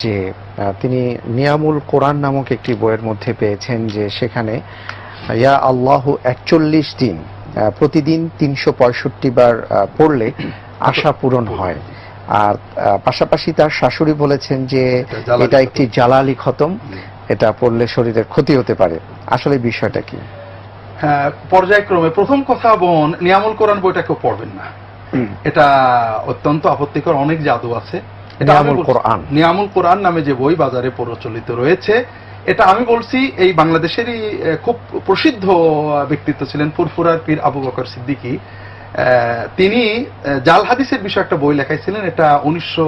যে তিনি নিয়ামুল কোরআন নামক একটি বইয়ের মধ্যে পেয়েছেন যে সেখানে ইয়া আল্লাহ একচল্লিশ দিন প্রতিদিন তিনশো পঁয়ষট্টি বার পড়লে আশা পূরণ হয়। আর পাশাপাশি তার শাশুড়ি বলেছেন যে এটা একটি জালালি খতম। এটা পড়লে শরীরের ক্ষতি হতে পারে। আসলে বিষয়টা কি? হ্যাঁ পর্যায়ক্রমে প্রথম কথা বোন নিয়ামুল কোরআন বইটা কেউ পড়বেন না। এটা অত্যন্ত আপত্তিকর অনেক জাদু আছে। নিয়ামুল কোরআন। নিয়ামুল কোরআন নামে যে বই বাজারে প্রচলিত রয়েছে এটা আমি বলছি এই বাংলাদেশেরই খুব প্রসিদ্ধ ব্যক্তিত্ব ছিলেন ফুরফুরার পীর আবু বকর সিদ্দিকী। তিনি জাল হাদিসের বিষয়ে একটা বই লেখাইছিলেন এটা উনিশশো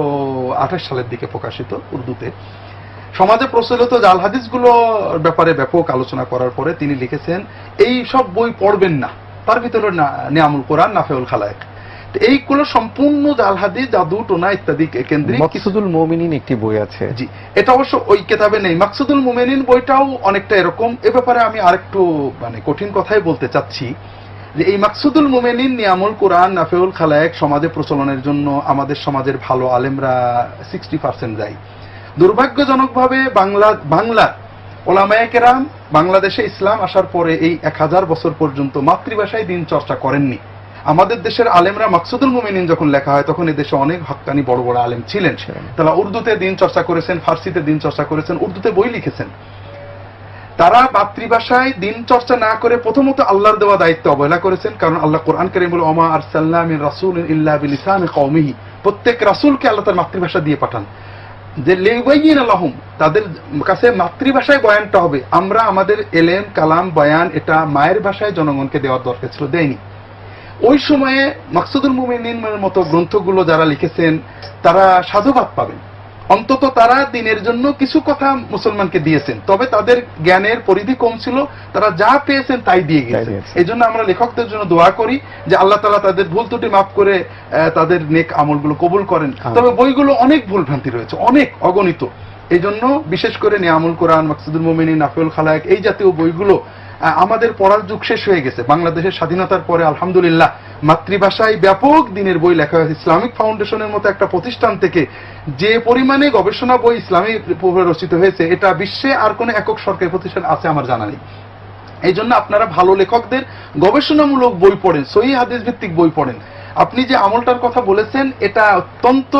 আঠাশ সালের দিকে প্রকাশিত উর্দুতে। সমাজে প্রচলিত জাল হাদিসগুলো ব্যাপারে ব্যাপক আলোচনা করার পরে তিনি লিখেছেন এই সব বই পড়বেন না তার ভিতরে নিয়ামুল কোরআন নাফেউল খালায়েক। এইগুলো সম্পূর্ণ জাল হাদিস জাদু টোনা ইত্যাদি কেন্দ্রিক মকসুদুল মমিনিন একটি বই আছে। জি এটা অবশ্য ওই কেতাবে নেই। মাকসুদুল মুমেনিন বইটাও অনেকটা এরকম। এ ব্যাপারে আমি আরেকটু মানে কঠিন কথাই বলতে চাচ্ছি। যে এই মাকসুদুল মুমেনিন নিয়ামুল কোরআন নাফেউল খালায়েক সমাজে প্রচলনের জন্য আমাদের সমাজের ভালো আলেমরা সিক্সটি পার্সেন্ট যায় দুর্ভাগ্যজনকভাবে বাংলা বাংলা ওলামায়ে কেরাম বাংলাদেশে ইসলাম আসার পরে এই এক হাজার বছর পর্যন্ত মাতৃভাষায় দিন চর্চা করেননি। আমাদের দেশের আলেমরা মাকসুদুল মুমিনিন যখন লেখা হয়, তখন এদেশে অনেক হাক্কানি বড় বড় আলেম ছিলেন। তারা উর্দুতে দিন চর্চা করেছেন, ফার্সিতে দিন চর্চা করেছেন, উর্দুতে বই লিখেছেন। তারা মাতৃভাষায় দিন চর্চা না করে প্রথমত আল্লাহর দেওয়া দায়িত্ব অবহেলা করেছেন, কারণ আল্লাহ কোরআন কারিম বলে অমা আর সাল্লামিন রাসুল ইল্লা বিলিসান কওমিহি। প্রত্যেক রাসুলকে আল্লাহ তার মাতৃভাষা দিয়ে পাঠান। যে লেবাইন আল্লাহম তাদের কাছে মাতৃভাষায় বয়ানটা হবে, আমরা আমাদের এলেম, কালাম, বয়ান, এটা মায়ের ভাষায় জনগণকে দেওয়ার দরকার ছিল, দেয়নি। ওই সময়ে মাকসুদুল মুমিনিনের মতো গ্রন্থগুলো যারা লিখেছেন তারা সাধুবাদ পাবেন। অন্তত তারা দিনের জন্য কিছু কথা মুসলমানকে দিয়েছেন। তবে তাদের জ্ঞানের পরিধি কম ছিল তারা যা পেয়েছেন তাই দিয়ে গেছেন। এই জন্য আমরা লেখকদের জন্য দোয়া করি যে আল্লাহ তালা তাদের ভুল ত্রুটি মাফ করে আহ, তাদের নেক আমলগুলো কবুল করেন। তবে বইগুলো অনেক ভুল ভ্রান্তি রয়েছে অনেক অগণিত। এই জন্য বিশেষ করে নিয়ামুল কোরআন মাকসুদুল মোমিনী নাফিউল খালায়েক এই জাতীয় বইগুলো আমাদের পড়ার যুগ শেষ হয়ে গেছে। বাংলাদেশের স্বাধীনতার পরে, আলহামদুলিল্লাহ, মাতৃভাষায় ব্যাপক দিনের বই লেখা হয়েছে। ইসলামিক ফাউন্ডেশনের মতো একটা প্রতিষ্ঠান থেকে যে পরিমাণে গবেষণা বই ইসলামিক রচিত হয়েছে, এটা বিশ্বে আর কোনো একক সরকারি প্রতিষ্ঠান আছে আমার জানা নেই। এই জন্য আপনারা ভালো লেখকদের গবেষণামূলক বই পড়েন, সহি হাদিস ভিত্তিক বই পড়েন। আপনি যে আমলটার কথা বলেছেন এটা অত্যন্ত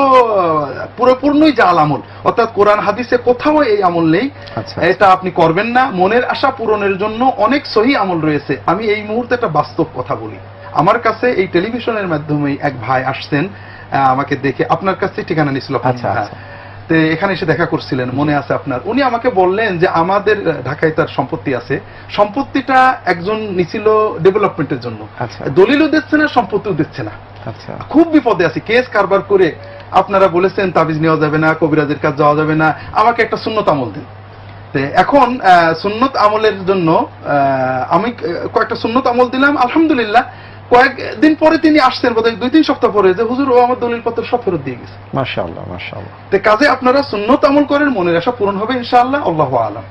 পুরোপূর্ণই জাল আমল। অর্থাৎ কোরআন হাদিসে কোথাও এই আমল নেই। আচ্ছা। এটা আপনি করবেন না। মনের আশা পূরণের জন্য অনেক সহি আমল রয়েছে। আমি এই মুহূর্তে একটা বাস্তব কথা বলি। আমার কাছে এই টেলিভিশনের মাধ্যমে এক ভাই আসছেন আমাকে দেখে। আপনার কাছে ঠিকানা নিছিল আচ্ছা, হ্যাঁ। আচ্ছা। তো এখানে এসে দেখা করছিলেন মনে আছে আপনার। উনি আমাকে বললেন যে আমাদের ঢাকায় তার সম্পত্তি আছে। সম্পত্তিটা একজন নিছিল ডেভেলপমেন্টের জন্য। আচ্ছা। দলিলও দিচ্ছে না সম্পত্তিও দিচ্ছে না। আচ্ছা। খুব বিপদে আছে। কেস কারবার করে আপনারা বলেছেন তাবিজ নেওয়া যাবে না কবিরাজের কাজ যাওয়া যাবে না। আমাকে একটা সুন্নত আমল দিন। এখন আহ, সুন্নত আমলের জন্য আমি কয়েকটা সুন্নত আমল দিলাম। আলহামদুলিল্লাহ কয়েকদিন পরে তিনি আসছেন বোধহয় দুই তিন সপ্তাহ পরে যে হুজুর ও আমার দলিল পত্র সব ফেরত দিয়ে গেছে। মাশাআল্লাহ মাশাআল্লাহ। আল্লাহ কাজে আপনারা সুন্নত আমল করেন মনের আশা পূরণ হবে ইনশাআল্লাহ আল্লাহ আলম।